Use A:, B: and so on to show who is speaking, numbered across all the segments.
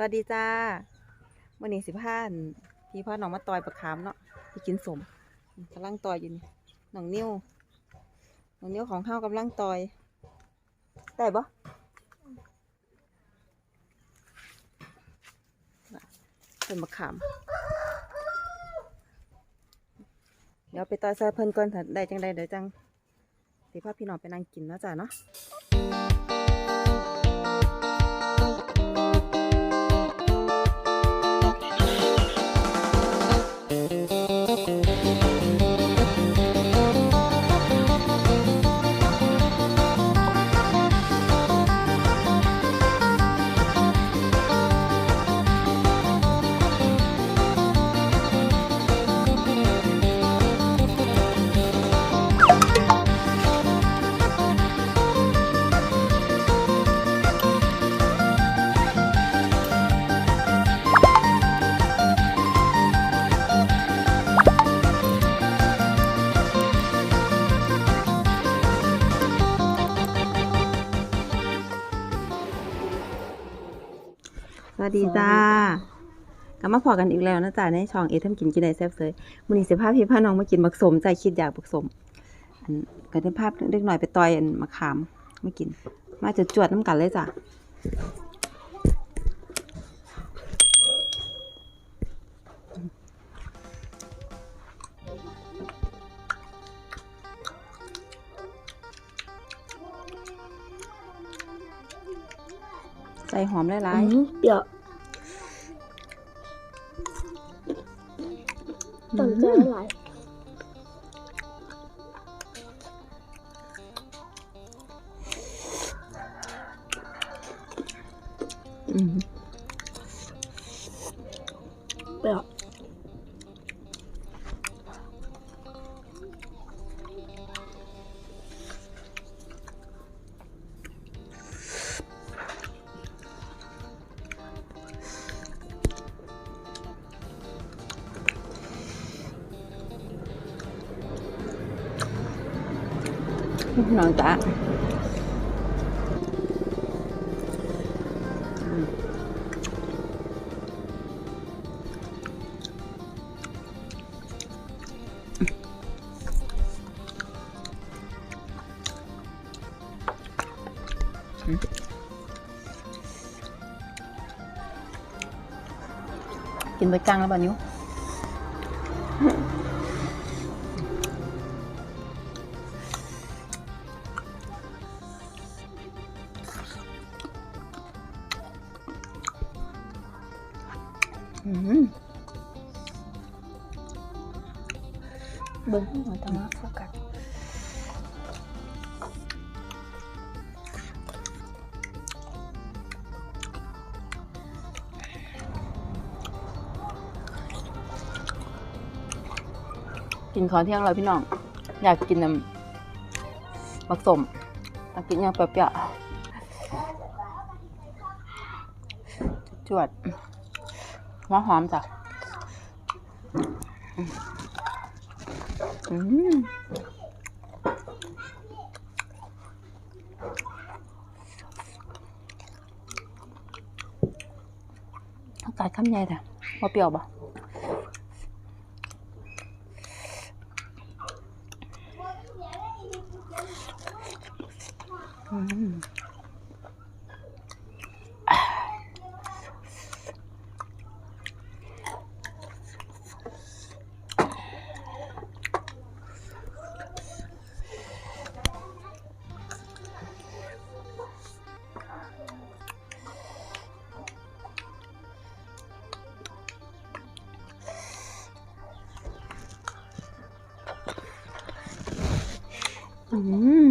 A: สวัสดีจ้าวันนี้สิพานพี่พ่อน้องมาต่อยประคามเนาะไปกินสมกำลังต่อยอยู่นี่น้องนิ้วน้องนิ้วของเฮากำลังต่อยได้ปะน่ะเป็นมะขามเดี๋ยวไปต่อยใส่เพิ่นก่อนถ้าได้จังใดเดี๋ยวจังสิพาพี่น้องไปนั่งกินนะจ้าเนาะ วัสดีจ้ากลับมาพอกันอีกแล้วนะจ๊ะในช่องเอทำกินกินได้แซ่บเซยมื้อนี้สิพาพี่พาน้องมากินบักสมใจคิดอยากบักสมอันก็ได้ภาพเล็กหน่อยไปต่อยอันมะขามมากิน มาจะจวดน้ำกันเลยจ้ะใจหอมหลาย
B: อืมเปรี้ยว ตอนเจ
A: พี่น้องจ้ะอืมกินไปกลางแล้วบ่นิ้ว
B: เบิ้งหัวตะมาโฟกัส
A: กินข้าวเที่ยงแล้วพี่น้อง อยากกินน้ำผสมอยากกินอย่างเปรี้ยวจวดหัวหอมจ้ะ อืมอากาศข้ อืม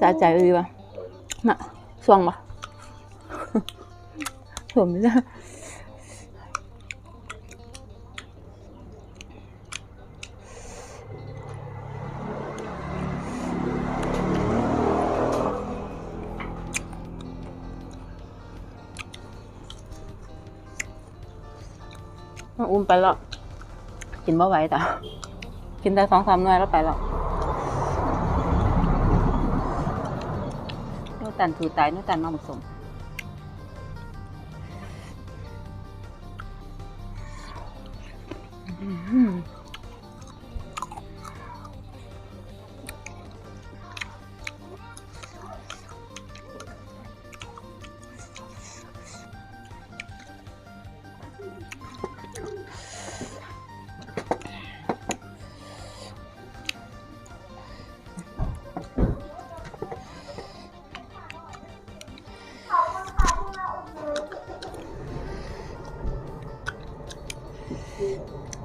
A: สะใจเลยปะน่ะสวงปะผมไม่ได้มาอุ้มไปแล้ว กินบ่ไหวแต่กินได้สองสามหน่วยแล้วไปแล้วนูตันถูตายนู่ตันมาผสมอื้อ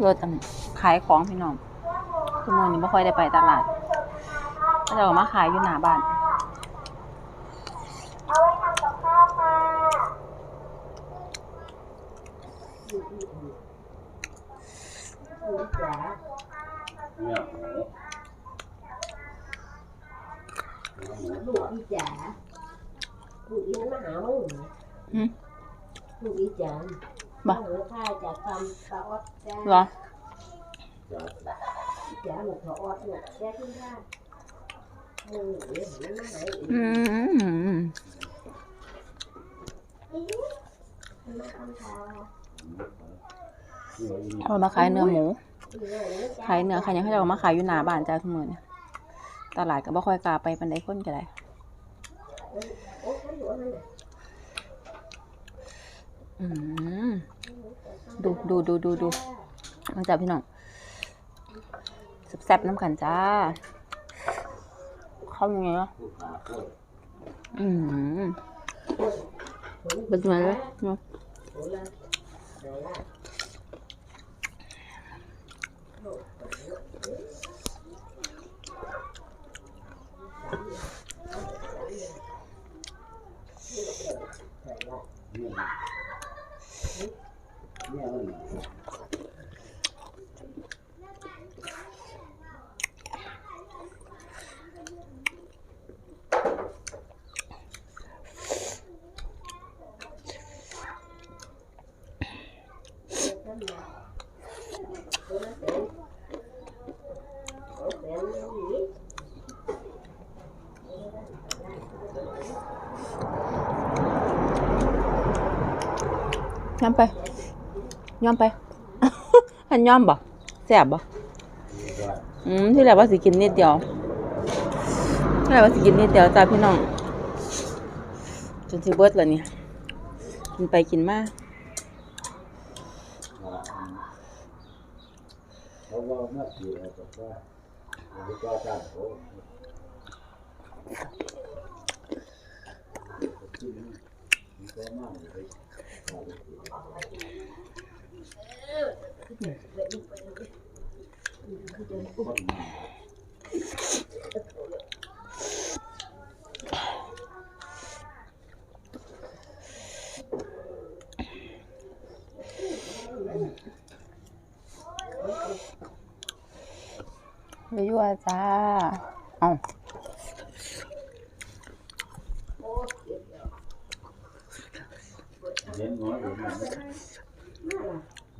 A: รถอันขายของพี่น้องทุกมื้อนี้ไม่ค่อยได้ไปตลาดก็จะเอามาขายอยู่หน้าบ้าน
C: ลูกอีจ๋าลูกอีนั้นมาหามึง
A: หืม
C: ลูกอีจ๋า
A: บ่
C: เออข้าจะทำปลาออดจ้า
A: เหรอ
C: จ๋าหนูปลาออดหนูแก้ขึ้นข้าเออเดี๋ยวมันมาหาอีก
A: อืม
C: มันมาทำข้าว
A: เอามาขายเนื้อหมูขายเนื้อขายหยังเขาจะเอามาขายอยู่หน้าบ้านจ้าทุกมื้อเนี่ยตลาดก็บ่ค่อยกล้าไปปานใดคนก็ได้
C: โอ้ยหัวมันน่ะ
A: อืม ดูดูดูดูดูมาจากพี่น้องแซ่บๆน้ำกันจ้า เข้ายังไงวะอืมเป็นไงเลยเนาะ
C: Sampai.
A: ย้อมไปอันย้อมบ่แซบบ่อืมที่แรกว่าสิกินนิดเดียวที่แรกว่าสิกินนิดเดียวจ้าพี่น้อง จนสิเบิดแล้วเนี่ยกินไปกินมา
D: เขาว่ามาเสียกับว่าเอาไปต่อต้านเขามันก็มากเลย
A: ไปยั่วจ้าอา
D: เห็นหมอเห็นหมอเห็นหมอเห็นเออเจ็บเจ็บ
C: ไม่ได้ขบุญครับยังหลายมือหลายมือจะเงี้ยเด้อนะหลายมืออยู่บุญธรรมดาบุญจา
B: เขากัน
C: เออ
B: เขารับจ้างอยู่
C: เออจะเท่าเงี้ยเลย กับพร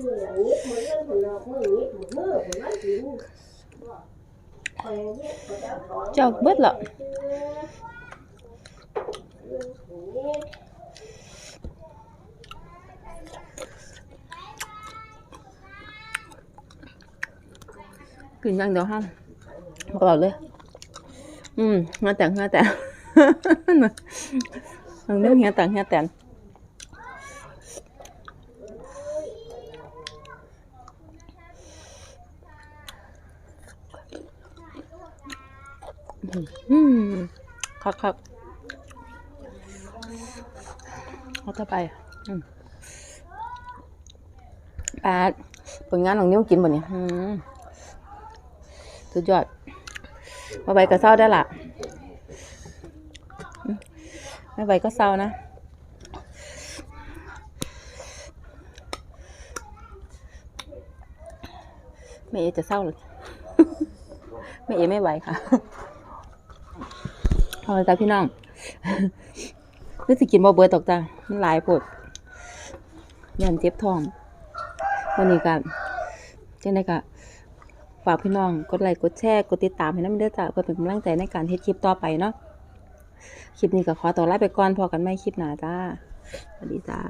C: มือ
B: นี้
C: มือมือคนนั้นถึงคอ ยเงี้ยเขาจะสอน
A: เจ้าเบิดละกินอย่างเดียวห้ามบอกเราเลยอืมงาแต่งงางางเฮียแต่งเฮียแต่งอืมคักคักเขาจะไปอืมปดผลงานของนิ้วกินบ่เนี่ยสุดยอดมาไปกระเซ้าได้ละ
D: เไม่
A: ไหวก็เศร้านะ แม่เอจะเศร้าเลยแม่เอไม่ไหวค่ะพอแล้วจ้ะพี่น้องคือสิกินบ่เบิดตกจ้ะมันหลายปวดยันเจ็บท้อง วันนี้กันเจังได๋ก็ฝากพี่น้องกดไลค์กดแชร์กดติดตามให้นำเด้อจ้ะเพื่อเป็นกำลังใจในการเฮ็ดคลิปต่อไปเนาะ คลิปนี้ก็ขอตัวลาไปก่อนพอกันไหม่คลิปหน้าจ้า สวัสดีจ้า